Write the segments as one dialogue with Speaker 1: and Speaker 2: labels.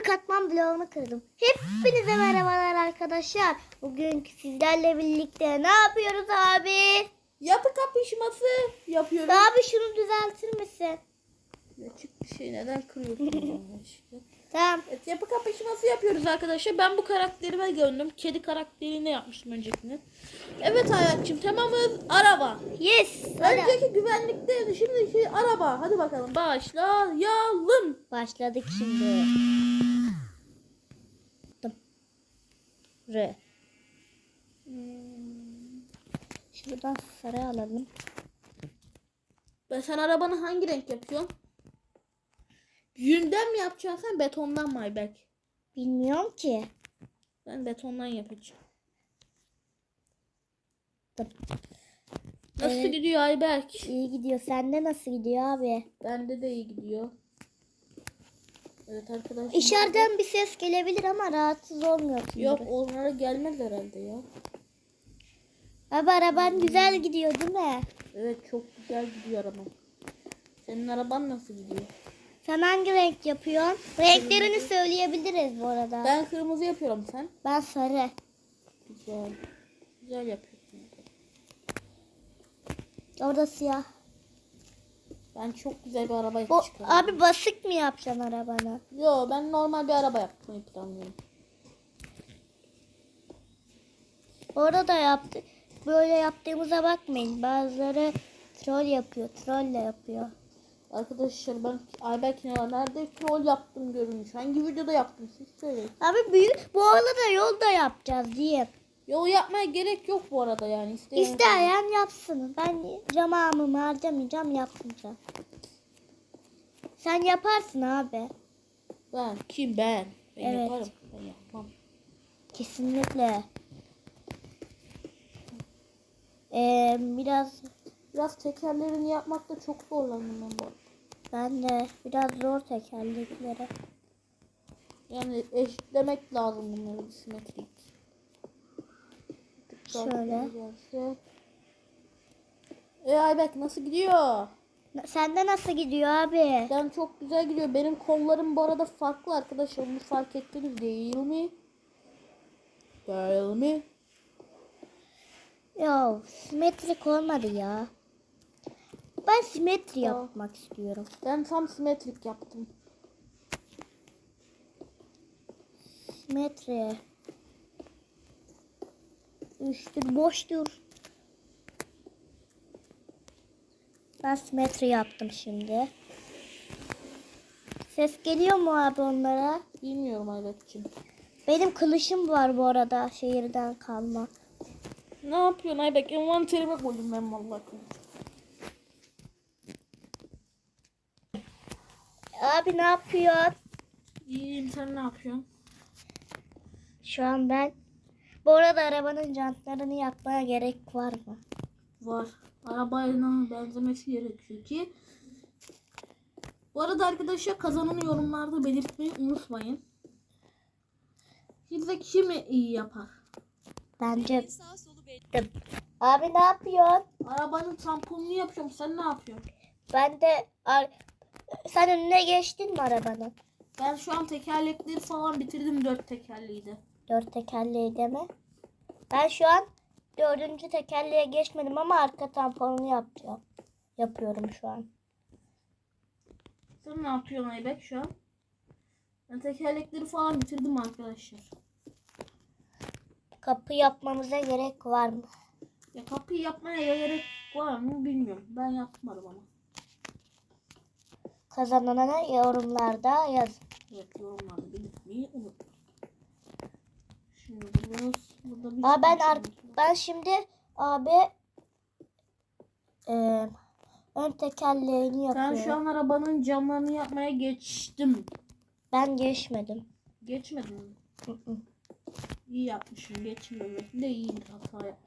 Speaker 1: Abi katman bloğunu kırdım. Hepinize merhabalar arkadaşlar. Bugün sizlerle birlikte ne yapıyoruz abi?
Speaker 2: Yapı kapışması yapıyoruz.
Speaker 1: Abi şunu düzeltir misin?
Speaker 2: Açık bir şey neden kırıyorsun?
Speaker 1: Tamam.
Speaker 2: Evet yapı kapışması yapıyoruz arkadaşlar. Ben bu karakterime gönderdim. Kedi karakterini yapmıştım öncekini. Evet hayatçım tamamız araba.
Speaker 1: Yes.
Speaker 2: Önceki güvenlikteydi. Şimdiki araba. Hadi bakalım başlayalım.
Speaker 1: Başladık şimdi. Dım. R. Şuradan sarı alalım.
Speaker 2: Ben sen arabanı hangi renk yapıyorsun? Yünden mi yapacaksın sen betondan mı Ayberk?
Speaker 1: Bilmiyorum ki.
Speaker 2: Ben betondan yapacağım. Nasıl
Speaker 1: Evet.
Speaker 2: gidiyor Ayberk?
Speaker 1: İyi gidiyor. Sende nasıl gidiyor abi?
Speaker 2: Bende de iyi gidiyor. Evet arkadaşlar.
Speaker 1: İçeriden bir ses gelebilir ama rahatsız olmuyorsun.
Speaker 2: Yok onlara gelmez herhalde ya.
Speaker 1: Abi araban güzel gidiyor değil mi?
Speaker 2: Evet çok güzel gidiyor arabam. Senin araban nasıl gidiyor?
Speaker 1: Sen hangi renk yapıyorsun? Renklerini söyleyebiliriz bu arada. Ben,
Speaker 2: Ben kırmızı yapıyorum sen.
Speaker 1: sarı.
Speaker 2: Güzel. Güzel yapıyorsun.
Speaker 1: Orada siyah.
Speaker 2: Ben çok güzel bir araba
Speaker 1: Bu, abi basık mı yapacaksın arabana?
Speaker 2: Yo ben normal bir araba yapmayı planlıyorum.
Speaker 1: Orada da yaptı. Böyle yaptığımıza bakmayın. Bazıları troll yapıyor. Trolle yapıyor.
Speaker 2: Arkadaşlar ben Ayberk nerede troll yaptım görünmüş. Hangi videoda yaptım siz söyleyin.
Speaker 1: Abi büyük bu arada yol da yapacağız diye.
Speaker 2: Yo yapmaya gerek yok bu arada yani. İsteyen
Speaker 1: İsteyen yapsın. Ben camamı harcamayacağım yapmayacağım. Sen yaparsın abi.
Speaker 2: Ben kim ben? Ben
Speaker 1: Evet.
Speaker 2: yaparım. Ben yapmam.
Speaker 1: Kesinlikle. Ee, biraz
Speaker 2: Biraz tekerlerini yapmakta çok zorlandım ben bu arada.
Speaker 1: ben de biraz zor tekerlekleri.
Speaker 2: Yani eşitlemek lazım bunları simetrik.
Speaker 1: Şöyle.
Speaker 2: E Ayberk nasıl gidiyor?
Speaker 1: Sende nasıl gidiyor abi?
Speaker 2: Ben çok güzel gidiyor. Benim kollarım bu arada farklı arkadaşlar. Bunu fark ettiniz değil mi? Değil mi?
Speaker 1: Yo simetrik olmadı ya. Ben simetri yapmak istiyorum.
Speaker 2: Ben tam simetrik yaptım.
Speaker 1: Simetri. Üstü boş dur. Ben simetri yaptım şimdi. Ses geliyor mu abi onlara?
Speaker 2: Bilmiyorum Ayberk'cim.
Speaker 1: Benim kılıçım var bu arada şehirden kalma.
Speaker 2: Ne yapıyorsun Ayberk? Envanterime koydum ben vallahi.
Speaker 1: Abi ne yapıyorsun?
Speaker 2: İyiyim sen ne yapıyorsun?
Speaker 1: Şu an ben bu arada arabanın jantlarını yapmaya gerek var mı?
Speaker 2: Var. Arabayla benzemesi gerekiyor ki. Bu arada arkadaşlar kazananı yorumlarda belirtmeyi unutmayın. Sizce kimi iyi yapar?
Speaker 1: Bence Abi ne yapıyorsun?
Speaker 2: Arabanın tamponunu yapıyorum. Sen ne yapıyorsun?
Speaker 1: Ben de ar- sen önüne geçtin mi arabanın?
Speaker 2: Ben şu an tekerlekleri falan bitirdim. Dört tekerleği de.
Speaker 1: Dört tekerleği deme. Ben şu an dördüncü tekerleğe geçmedim ama arka tamponunu yapacağım. Yapıyorum şu an.
Speaker 2: Sen ne yapıyorsun Aybek şu an? Ben tekerlekleri falan bitirdim arkadaşlar.
Speaker 1: Kapı yapmamıza gerek var mı?
Speaker 2: Ya kapıyı yapmaya gerek var mı bilmiyorum. Ben yapmadım ama.
Speaker 1: Kazanana yorumlarda yaz.
Speaker 2: Evet yorumlarda belirtmeyi unutmayın. Şimdi burada, burada bir
Speaker 1: Aa, ben
Speaker 2: tane
Speaker 1: ar- ben şimdi abi e, ön tekerleğini
Speaker 2: Ben
Speaker 1: yapıyorum.
Speaker 2: şu an arabanın camlarını yapmaya geçtim.
Speaker 1: Ben geçmedim.
Speaker 2: Geçmedin mi?
Speaker 1: Hı hı.
Speaker 2: İyi yapmışım. Geçmemek de iyi bir hata yap.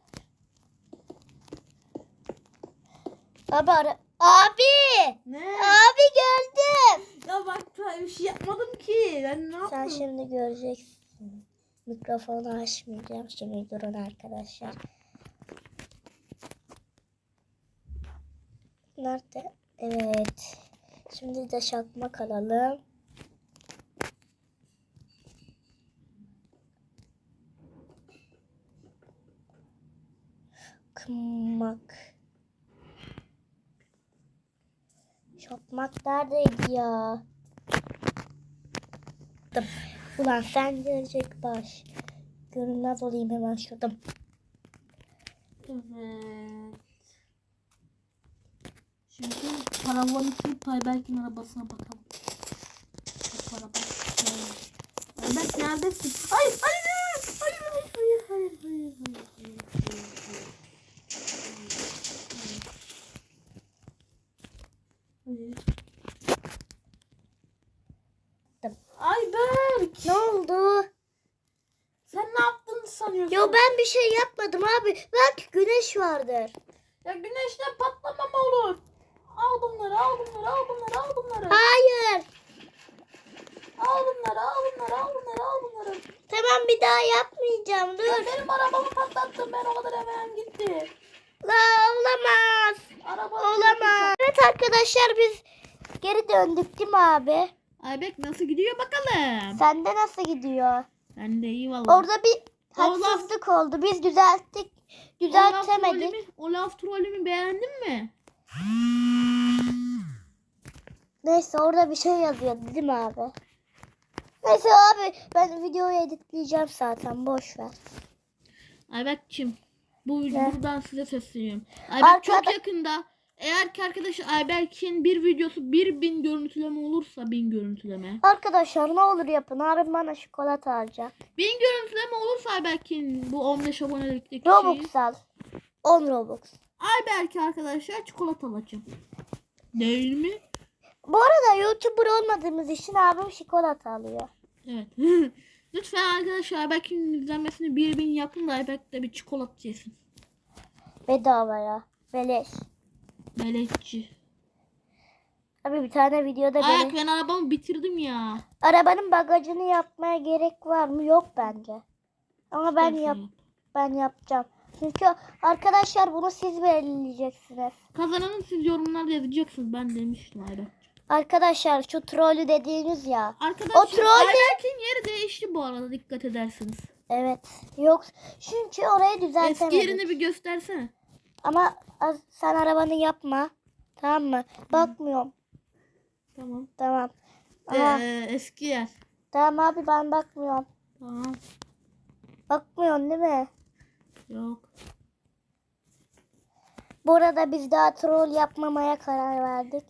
Speaker 1: Abi ara- Abi!
Speaker 2: Ne?
Speaker 1: Abi gördüm.
Speaker 2: Ya bak ben bir şey yapmadım ki. Ben ne
Speaker 1: Sen
Speaker 2: yaptım?
Speaker 1: şimdi göreceksin. Mikrofonu açmayacağım. Şimdi durun arkadaşlar. Nerede? Evet. Şimdi de şakmak alalım. Kımak. Şakmak neredeydi ya? Dım. Ulan sen gelecek baş. Görünmez olayım hemen şurada.
Speaker 2: Evet. Şimdi paravanı kırıp Ayberk'in arabasına bakalım. Bu araba. Ayberk neredesin? Hayır, hayır, hayır, hayır, hayır, hayır, hayır, hayır, hayır, hayır, hayır. Hayır.
Speaker 1: Dım.
Speaker 2: Ayberk!
Speaker 1: Ne oldu?
Speaker 2: Sen ne yaptığını sanıyorsun?
Speaker 1: Yo ben bir şey yapmadım abi. Bak güneş vardır.
Speaker 2: Ya güneşten patlama mı olur? Al bunları, al bunları, al bunları, al bunları.
Speaker 1: Hayır.
Speaker 2: Al bunları, al bunları, al bunları, al bunları.
Speaker 1: Tamam bir daha yapmayacağım.
Speaker 2: Ya
Speaker 1: Dur.
Speaker 2: benim arabamı patlattın ben o kadar hemen gitti.
Speaker 1: La olamaz.
Speaker 2: Araba
Speaker 1: Olamaz. Evet arkadaşlar biz geri döndük değil mi abi?
Speaker 2: Aybek nasıl gidiyor bakalım.
Speaker 1: Sende nasıl gidiyor?
Speaker 2: Ben de iyi valla.
Speaker 1: Orada bir haksızlık oldu. Biz düzelttik. Düzeltemedik.
Speaker 2: Olaf trollümü beğendin mi?
Speaker 1: Neyse orada bir şey yazıyordu değil mi abi? Neyse abi ben videoyu editleyeceğim zaten boş ver.
Speaker 2: Aybek'cim bu
Speaker 1: Ne?
Speaker 2: buradan size sesleniyorum. Aybek çok
Speaker 1: Arkada-
Speaker 2: yakında eğer ki arkadaş Ayberk'in bir videosu 1000 görüntüleme olursa 1000 görüntüleme.
Speaker 1: Arkadaşlar ne olur yapın. Abim bana çikolata alacak.
Speaker 2: 1000 görüntüleme olursa Ayberk'in bu 15 abonelikteki şeyi.
Speaker 1: Robux al. 10 Robux.
Speaker 2: Ayberk'e arkadaşlar çikolata alacağım. Değil mi?
Speaker 1: Bu arada YouTuber olmadığımız için abim çikolata alıyor.
Speaker 2: Evet. Lütfen arkadaşlar Ayberk'in izlenmesini 1000 yapın da Ayberk de bir çikolata yesin.
Speaker 1: Bedavaya. Beleş.
Speaker 2: Melekçi.
Speaker 1: Abi bir tane videoda
Speaker 2: Ayak
Speaker 1: beni...
Speaker 2: ben arabamı bitirdim ya.
Speaker 1: Arabanın bagajını yapmaya gerek var mı? Yok bence. Ama ben yap ben yapacağım. Çünkü arkadaşlar bunu siz belirleyeceksiniz.
Speaker 2: Kazananı siz yorumlarda yazacaksınız. Ben demiştim Ayberk.
Speaker 1: Arkadaşlar şu trollü dediğiniz ya.
Speaker 2: Arkadaşlar
Speaker 1: O troll de-
Speaker 2: Ayberk'in yeri değişti bu arada dikkat edersiniz.
Speaker 1: Evet. Yok. Çünkü orayı
Speaker 2: Eski
Speaker 1: düzeltemedik.
Speaker 2: yerini bir göstersene.
Speaker 1: Ama az- sen arabanı yapma. Tamam mı? Bakmıyorum.
Speaker 2: Tamam.
Speaker 1: Tamam. Aha,
Speaker 2: Ee, eski yer.
Speaker 1: tamam abi ben bakmıyorum.
Speaker 2: Tamam.
Speaker 1: Bakmıyorsun değil mi?
Speaker 2: Yok.
Speaker 1: Bu arada biz daha troll yapmamaya karar verdik.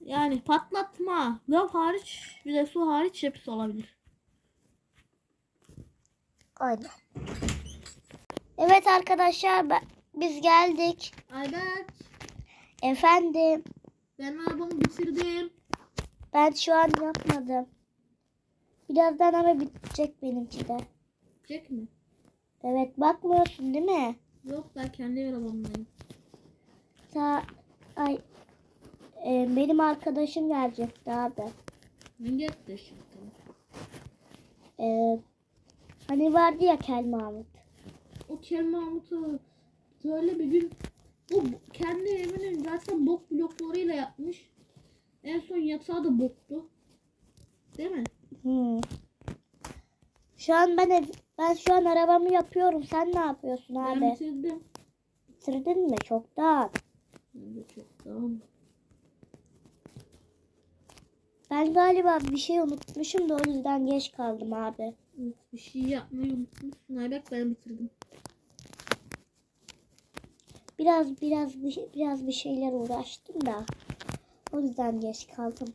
Speaker 2: Yani patlatma. Lav hariç bir de su hariç hepsi olabilir.
Speaker 1: Aynen. Evet arkadaşlar ben- biz geldik.
Speaker 2: Ayberk
Speaker 1: Efendim
Speaker 2: ben arabamı bitirdim.
Speaker 1: ben şu an yapmadım. Birazdan ama bitecek benimki de.
Speaker 2: Çek mi?
Speaker 1: Evet bakmıyorsun değil mi?
Speaker 2: Yok ben kendi arabamdayım.
Speaker 1: Ta ay e, benim arkadaşım gelecekti abi.
Speaker 2: Hangi arkadaşım?
Speaker 1: E, hani vardı ya Kel Mahmut.
Speaker 2: O Kel Mahmut'u böyle bir gün o kendi evinin zaten bok bloklarıyla yapmış. En son yatağı da boktu. Değil mi?
Speaker 1: Hmm. Şu an ben ev- ben şu an arabamı yapıyorum. Sen ne yapıyorsun
Speaker 2: Ben
Speaker 1: abi?
Speaker 2: bitirdim.
Speaker 1: Bitirdin mi? Çoktan.
Speaker 2: Ben de çok tamam.
Speaker 1: Ben galiba bir şey unutmuşum da o yüzden geç kaldım abi.
Speaker 2: Evet, bir şey yapmayı unutmuşsun. Ayberk ben bitirdim.
Speaker 1: Biraz biraz bir, biraz bir şeyler uğraştım da o yüzden geç kaldım.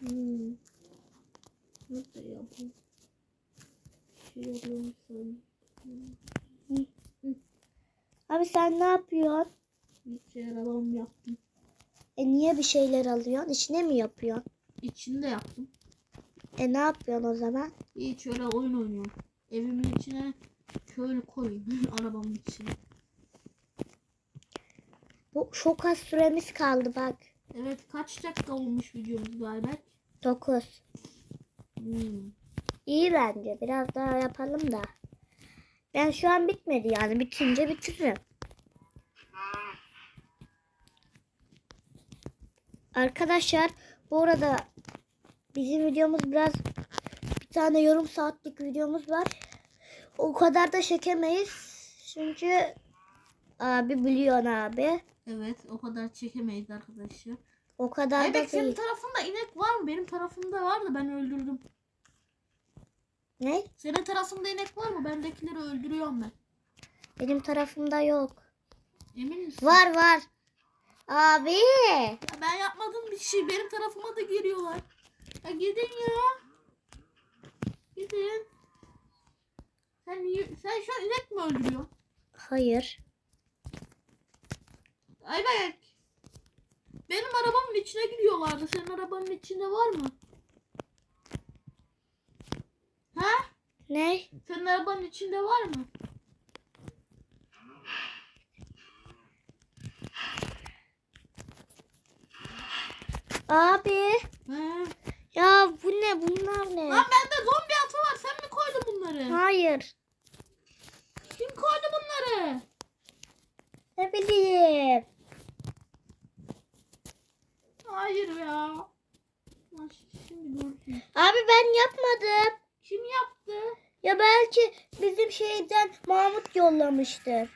Speaker 2: Hmm. Nasıl yapayım? Yapıyorum sanırım.
Speaker 1: Abi sen ne yapıyorsun?
Speaker 2: Bir şey arabam yaptım.
Speaker 1: E niye bir şeyler alıyorsun? İçine mi yapıyorsun?
Speaker 2: İçinde yaptım.
Speaker 1: E ne yapıyorsun o zaman?
Speaker 2: Hiç öyle oyun oynuyorum. Evimin içine şöyle koyayım. Arabamın içine.
Speaker 1: Bu çok az süremiz kaldı bak.
Speaker 2: Evet kaç dakika olmuş videomuz galiba?
Speaker 1: 9.
Speaker 2: Hmm.
Speaker 1: İyi bence. Biraz daha yapalım da. Ben şu an bitmedi yani. Bitince bitiririm. Arkadaşlar bu arada bizim videomuz biraz bir tane yorum saatlik videomuz var. O kadar da çekemeyiz. Çünkü Abi biliyorsun abi.
Speaker 2: Evet o kadar çekemeyiz arkadaşlar.
Speaker 1: O kadar da
Speaker 2: Aybek senin
Speaker 1: değil.
Speaker 2: tarafında inek var mı? Benim tarafımda var da ben öldürdüm.
Speaker 1: Ne?
Speaker 2: Senin tarafında inek var mı? Bendekileri öldürüyorum ben.
Speaker 1: Benim tarafımda yok.
Speaker 2: Emin misin?
Speaker 1: Var var. Abi.
Speaker 2: Ya ben yapmadım bir şey. Benim tarafıma da geliyorlar. Ya gidin ya. Gidin. Sen, sen şu an inek mi öldürüyorsun?
Speaker 1: Hayır.
Speaker 2: Aybek. Benim arabamın içine giriyorlardı. Senin arabanın içinde var mı? Ha?
Speaker 1: Ne?
Speaker 2: Senin arabanın içinde var mı?
Speaker 1: Abi.
Speaker 2: Ha.
Speaker 1: Ya bu ne? Bunlar ne?
Speaker 2: Lan bende zombi atı var. Sen mi koydun bunları?
Speaker 1: Hayır.
Speaker 2: Kim koydu bunları?
Speaker 1: Ne bileyim.
Speaker 2: Hayır ya. Şimdi gördüm.
Speaker 1: Abi ben yapmadım.
Speaker 2: Kim yaptı?
Speaker 1: Ya belki bizim şeyden Mahmut yollamıştır.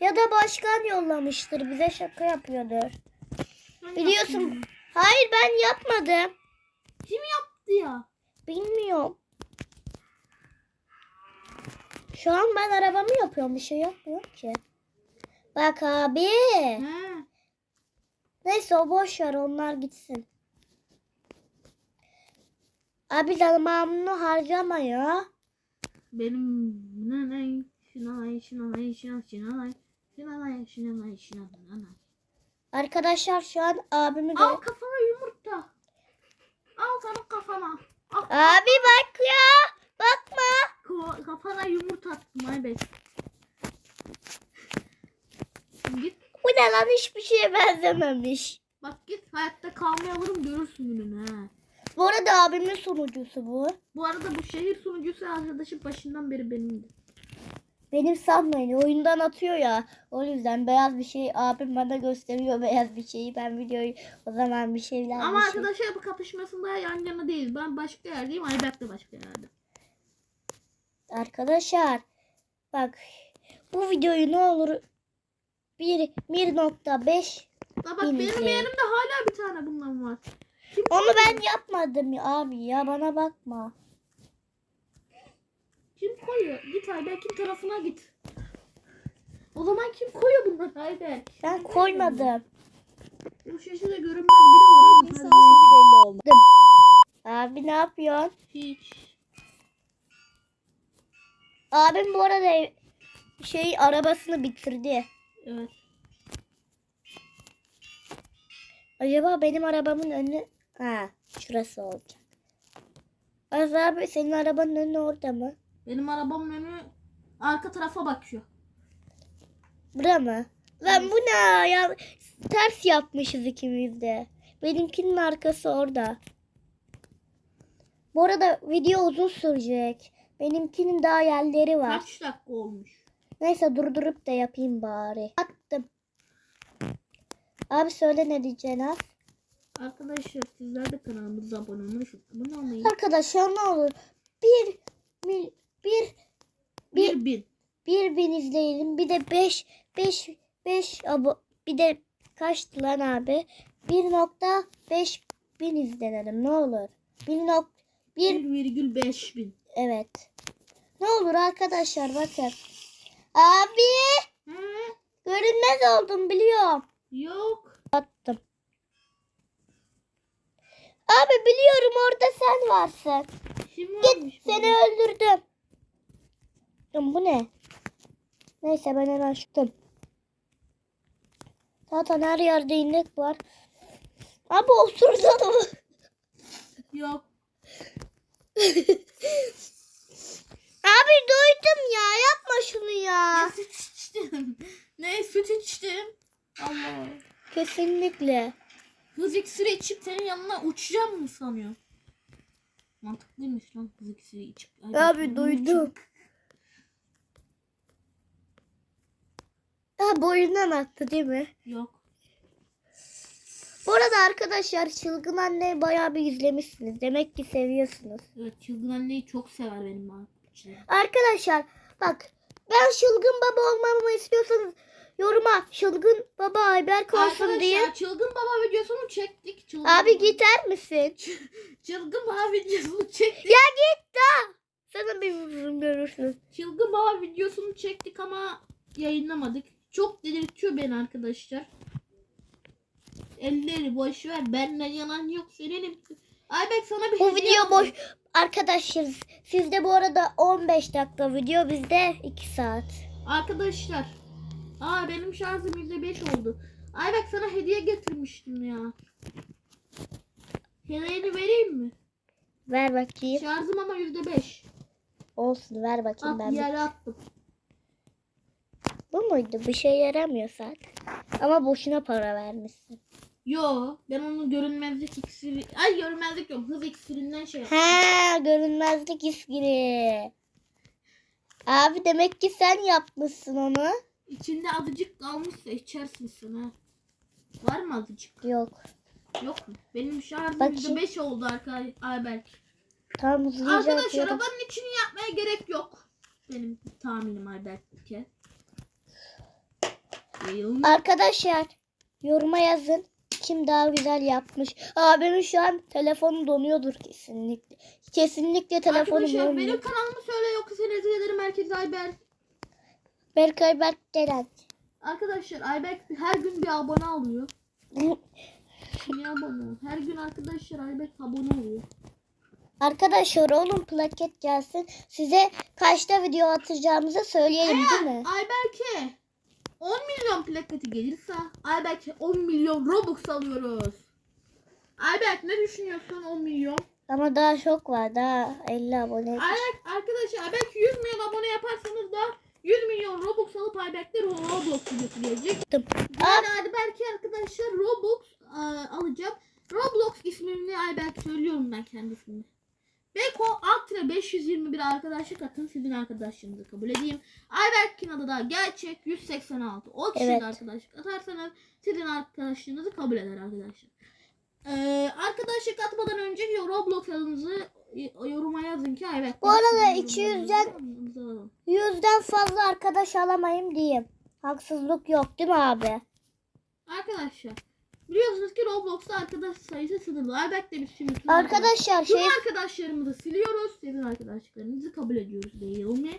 Speaker 1: Ya da başkan yollamıştır. Bize şaka yapıyordur.
Speaker 2: Sen
Speaker 1: Biliyorsun.
Speaker 2: yaptın.
Speaker 1: Hayır ben yapmadım.
Speaker 2: Kim yaptı ya?
Speaker 1: Bilmiyorum. Şu an ben arabamı yapıyorum. Bir şey yapmıyorum ki. Bak abi.
Speaker 2: He.
Speaker 1: Neyse o boş ver onlar gitsin. Abi zamanını harcama ya.
Speaker 2: Benim ne ne şınanay şınanay şınanay şınanay şınanay şınanay şınanay.
Speaker 1: Arkadaşlar şu an abimi
Speaker 2: Al
Speaker 1: gö-
Speaker 2: kafana yumurta. Al sana kafana. Al
Speaker 1: Abi bak ya. Bakma.
Speaker 2: Ko- kafana yumurta attım Aybek. Git
Speaker 1: Lan hiçbir şeye benzememiş.
Speaker 2: bak git hayatta kalmaya alırım görürsün gününü ha.
Speaker 1: Bu arada abimin sunucusu bu.
Speaker 2: Bu arada bu şehir sunucusu arkadaşım başından beri benimdi.
Speaker 1: Benim sanmayın oyundan atıyor ya. O yüzden beyaz bir şey abim bana gösteriyor beyaz bir şeyi. Ben videoyu o zaman bir şeyler
Speaker 2: Ama
Speaker 1: bir şey-
Speaker 2: arkadaşlar bu kapışmasında yan yana değil. Ben başka yerdeyim. Aybek de başka yerde.
Speaker 1: Arkadaşlar bak bu videoyu ne olur 1 1.5
Speaker 2: Da bak
Speaker 1: Benim de.
Speaker 2: yerimde hala bir tane bundan var. Kim
Speaker 1: onu
Speaker 2: koydu?
Speaker 1: ben yapmadım ya abi ya bana bakma.
Speaker 2: Kim koyuyor? Git Ayberk'in tarafına git. O zaman kim koyuyor bunları Ayberk?
Speaker 1: Ben koymadım.
Speaker 2: Bu şaşırda görünmez biri var ama.
Speaker 1: belli Abi ne yapıyorsun?
Speaker 2: Hiç.
Speaker 1: Abim bu arada şey arabasını bitirdi.
Speaker 2: Evet.
Speaker 1: Acaba benim arabamın önü ha şurası olacak. Az abi senin arabanın önü orada mı?
Speaker 2: Benim arabamın önü arka tarafa bakıyor.
Speaker 1: Bura mı? Lan bu ne ya? Ters yapmışız ikimiz de. Benimkinin arkası orada. Bu arada video uzun sürecek. Benimkinin daha yerleri var.
Speaker 2: Kaç dakika olmuş?
Speaker 1: Neyse durdurup da yapayım bari. Attım. Abi söyle ne diyeceksin ha?
Speaker 2: Arkadaşlar sizler de kanalımıza abone olmayı, abone olmayı.
Speaker 1: Arkadaşlar ne olur bir mil bir
Speaker 2: Bir bin.
Speaker 1: bir bin izleyelim. Bir de beş beş beş abo bir de kaçtı lan abi? 1.5 bin izlenelim ne olur. 1 nok bir
Speaker 2: 1,5 bin.
Speaker 1: evet. Ne olur arkadaşlar bakın. Abi
Speaker 2: Hı?
Speaker 1: görünmez oldum biliyorum.
Speaker 2: Yok.
Speaker 1: Attım. Abi biliyorum orada sen varsın.
Speaker 2: Kim
Speaker 1: Git seni
Speaker 2: burada?
Speaker 1: öldürdüm. Lan bu ne? Neyse ben hemen çıktım. Zaten her yerde inek var. Abi otursana mı?
Speaker 2: Yok.
Speaker 1: Abi duydum ya yapma şunu ya.
Speaker 2: Ne süt içtim. ne süt içtim. Allah.
Speaker 1: Kesinlikle.
Speaker 2: Hız iksiri içip senin yanına uçacağım mı sanıyor? Mantıklıymış lan hız iksiri içip. Ay,
Speaker 1: Abi
Speaker 2: ben
Speaker 1: duydum. Ha boyundan attı değil mi?
Speaker 2: Yok.
Speaker 1: Bu arada arkadaşlar Çılgın Anne'yi bayağı bir izlemişsiniz. Demek ki seviyorsunuz.
Speaker 2: Evet çılgın anneyi çok sever benim arkadaşlarım.
Speaker 1: Arkadaşlar bak ben çılgın baba olmamı istiyorsanız yoruma çılgın baba Ayberk olsun diye.
Speaker 2: Arkadaşlar çılgın baba videosunu çektik. Çılgın
Speaker 1: Abi
Speaker 2: baba-
Speaker 1: gider misin?
Speaker 2: Çılgın baba videosunu çektik.
Speaker 1: Ya git da. Sana bir vururum görürsün.
Speaker 2: Çılgın baba videosunu çektik ama yayınlamadık. Çok delirtiyor beni arkadaşlar. Elleri boş ver. Benden yalan yok. Senin Ayberk sana bir
Speaker 1: Bu
Speaker 2: hediye
Speaker 1: video boş. Arkadaşlar sizde bu arada 15 dakika video bizde 2 saat.
Speaker 2: Arkadaşlar. Aa benim şarjım %5 oldu. Ayberk sana hediye getirmiştim ya. Hediyeni vereyim mi?
Speaker 1: Ver bakayım.
Speaker 2: Şarjım ama %5.
Speaker 1: Olsun ver bakayım
Speaker 2: At
Speaker 1: ben.
Speaker 2: yere attım.
Speaker 1: Bu muydu? Bir şey yaramıyor zaten. Ama boşuna para vermişsin.
Speaker 2: Yo ben onu görünmezlik iksiri... Ay görünmezlik yok. Hız iksirinden şey yaptım.
Speaker 1: Ha, görünmezlik iskiri. Abi demek ki sen yapmışsın onu.
Speaker 2: İçinde azıcık kalmışsa içersin sen ha. Var mı azıcık?
Speaker 1: Yok.
Speaker 2: Yok mu? Benim şarjım
Speaker 1: Bakayım.
Speaker 2: %5 oldu arkadaşlar. Ayberk.
Speaker 1: Tam hızlıca
Speaker 2: Arkadaşlar
Speaker 1: atıyorum.
Speaker 2: arabanın içini yapmaya gerek yok. Benim tahminim. Yayılma.
Speaker 1: Arkadaşlar yoruma yazın. Kim daha güzel yapmış. Abimin şu an telefonu donuyordur kesinlikle. Kesinlikle telefonu
Speaker 2: Arkadaşlar
Speaker 1: donuyor.
Speaker 2: benim kanalımı söyle yoksa seni rezil ederim herkes Ayberk.
Speaker 1: Berkay Berk Deren.
Speaker 2: Arkadaşlar Ayberk her gün bir abone alıyor. Niye abone? Her gün arkadaşlar Ayberk abone oluyor.
Speaker 1: Arkadaşlar oğlum plaket gelsin. Size kaçta video atacağımızı söyleyelim değil mi?
Speaker 2: Ayberk'e 10 milyon plaketi gelirse Ayberk'e 10 milyon Robux alıyoruz. Ayberk ne düşünüyorsun 10 milyon?
Speaker 1: Ama daha çok var. Daha 50 abone.
Speaker 2: Ayberk arkadaşlar Ayberk 100 milyon abone yaparsanız da 100 milyon Robux alıp Ayberk'te Roblox videosu gelecek. Yani Ayberk'e arkadaşlar Robux e, alacağım. Roblox ismini Ayberk söylüyorum ben kendisini. Beko Ultra 521 arkadaşlık atın sizin arkadaşlığınızı kabul edeyim. Ayberk'in adı da gerçek 186. O kişiyle
Speaker 1: Evet.
Speaker 2: arkadaşlık atarsanız sizin arkadaşlığınızı kabul eder arkadaşlar. Ee, arkadaşlık atmadan önce Roblox adınızı yoruma yazın ki Ayberk.
Speaker 1: Bu arada
Speaker 2: yorumlarınızı
Speaker 1: 200'den
Speaker 2: alalım.
Speaker 1: Yüzden fazla arkadaş alamayayım diyeyim. Haksızlık yok değil mi abi?
Speaker 2: Arkadaşlar biliyorsunuz ki Roblox'ta arkadaş sayısı sınırlı. Ayberk de bir sürü.
Speaker 1: Arkadaşlar
Speaker 2: Tüm
Speaker 1: şey
Speaker 2: arkadaşlarımızı siliyoruz. Sizin arkadaşlıklarınızı kabul ediyoruz değil mi?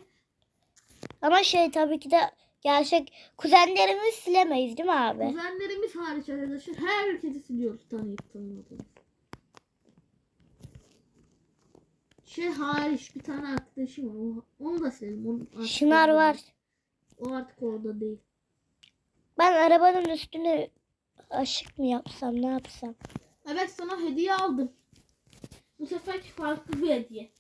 Speaker 1: ama şey tabii ki de gerçek kuzenlerimizi silemeyiz değil mi abi?
Speaker 2: Kuzenlerimiz hariç arkadaşlar herkesi siliyoruz tanıyıp tanımadığımız. Şey hariç bir tane arkadaşım var. Onu da silelim. Onu
Speaker 1: Şınar var.
Speaker 2: değil. O artık orada değil.
Speaker 1: Ben arabanın üstünü aşık mı yapsam ne yapsam?
Speaker 2: Evet sana hediye aldım. Bu sefer farklı bir hediye.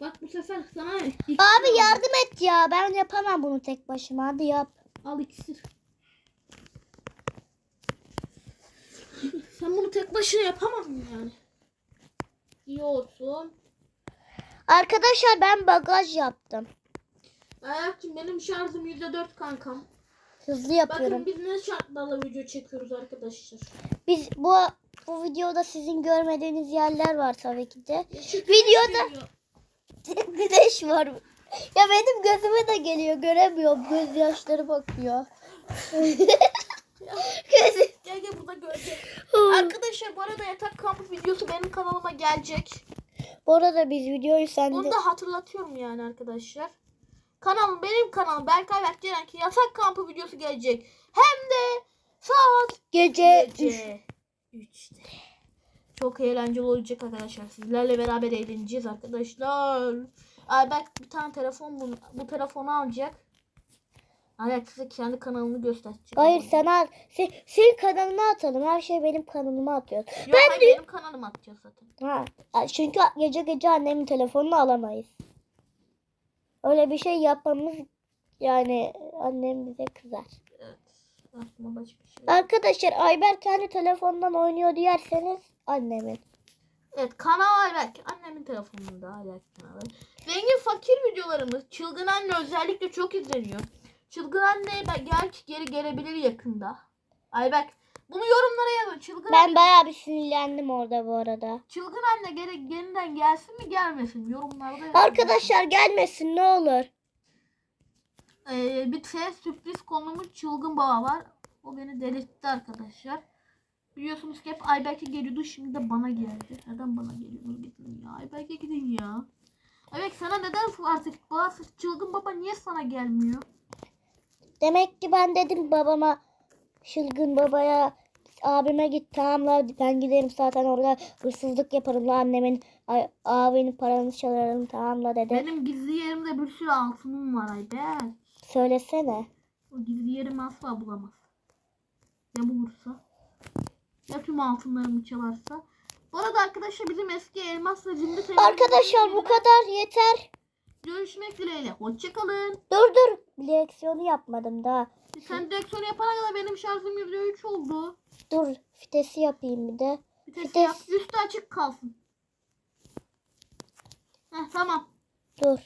Speaker 2: Bak bu sefer sana
Speaker 1: Abi
Speaker 2: aldım.
Speaker 1: yardım et ya. Ben yapamam bunu tek başıma. Hadi yap.
Speaker 2: Al iksir. Sen bunu tek başına yapamam yani. İyi olsun.
Speaker 1: Arkadaşlar ben bagaj yaptım.
Speaker 2: Ayakçım benim şarjım %4 kankam.
Speaker 1: Hızlı yapıyorum.
Speaker 2: Bakın biz ne şartlarla video çekiyoruz arkadaşlar.
Speaker 1: Biz bu bu videoda sizin görmediğiniz yerler var tabii ki de.
Speaker 2: Yeşil
Speaker 1: Videoda-
Speaker 2: video.
Speaker 1: Güneş var. Ya benim gözüme de geliyor. Göremiyorum. Göz yaşları bakıyor.
Speaker 2: Gel gel burada görecek. Arkadaşlar bu arada yatak kampı videosu benim kanalıma gelecek.
Speaker 1: Bu arada biz videoyu sende
Speaker 2: Onu da hatırlatıyorum yani arkadaşlar. Kanalım benim kanalım Berkay Berk ki yatak kampı videosu gelecek. Hem de saat
Speaker 1: gece.
Speaker 2: Gece 3'te. Çok eğlenceli olacak arkadaşlar. Sizlerle beraber eğleneceğiz arkadaşlar. Ayberk bir tane telefon bu, bu telefonu alacak. Ayberk size kendi kanalını gösterecek.
Speaker 1: Hayır
Speaker 2: ama.
Speaker 1: sen al. Sen, senin kanalına atalım. Her şey benim kanalıma atıyor.
Speaker 2: Yok,
Speaker 1: ben
Speaker 2: hayır,
Speaker 1: de-
Speaker 2: benim kanalıma atacağız zaten.
Speaker 1: Ha, çünkü gece gece annemin telefonunu alamayız. Öyle bir şey yapmamız yani annem bize kızar.
Speaker 2: Evet. Aklıma başka bir şey.
Speaker 1: Arkadaşlar Ayber kendi telefondan oynuyor diyerseniz annemin.
Speaker 2: Evet kanal Ayberk. Annemin telefonunda Ayberk kanalı. Zengin fakir videolarımız Çılgın Anne özellikle çok izleniyor. Çılgın Anne gel geri gelebilir yakında. Ayberk bunu yorumlara yazın. Çılgın
Speaker 1: Ben bayağı bir sinirlendim orada bu arada.
Speaker 2: Çılgın anne geri yeniden gelsin mi gelmesin mi? yorumlarda yazın.
Speaker 1: Arkadaşlar gelmesin ne olur.
Speaker 2: Ee, bir şey sürpriz konumuz çılgın baba var. O beni delirtti arkadaşlar. Biliyorsunuz ki hep Ayberk'e geliyordu. Şimdi de bana geldi. Neden bana geliyor? Gidin ya. Ayberk'e gidin ya. Ayberk sana neden artık bu artık çılgın baba niye sana gelmiyor?
Speaker 1: Demek ki ben dedim babama çılgın babaya abime git tamamla ben giderim zaten orada hırsızlık yaparım la annemin ay, abinin paranı çalarım tamamla dedi.
Speaker 2: Benim gizli yerimde bir sürü altınım var Ayberk.
Speaker 1: Söylesene.
Speaker 2: O gizli yerimi asla bulamaz. Ya bulursa? Ya tüm altınlarımı çalarsa? Bu arada arkadaşlar bizim eski elmas ve cimri
Speaker 1: Arkadaşlar bu kadar yeter.
Speaker 2: Görüşmek dileğiyle. Hoşçakalın.
Speaker 1: Dur dur. Direksiyonu yapmadım daha.
Speaker 2: Sen direksiyonu yapana kadar benim şarjım %3 oldu.
Speaker 1: Dur fitesi yapayım bir de.
Speaker 2: Tek
Speaker 1: Vites-
Speaker 2: yap, üstü açık kalsın. Heh, tamam.
Speaker 1: Dur.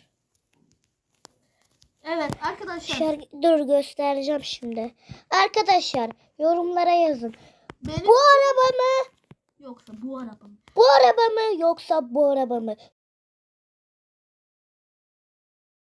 Speaker 2: Evet arkadaşlar.
Speaker 1: Şarkı, dur göstereceğim şimdi. Arkadaşlar yorumlara yazın.
Speaker 2: Benim
Speaker 1: Bu araba mı?
Speaker 2: yoksa bu araba mı?
Speaker 1: Bu araba mı yoksa bu araba mı?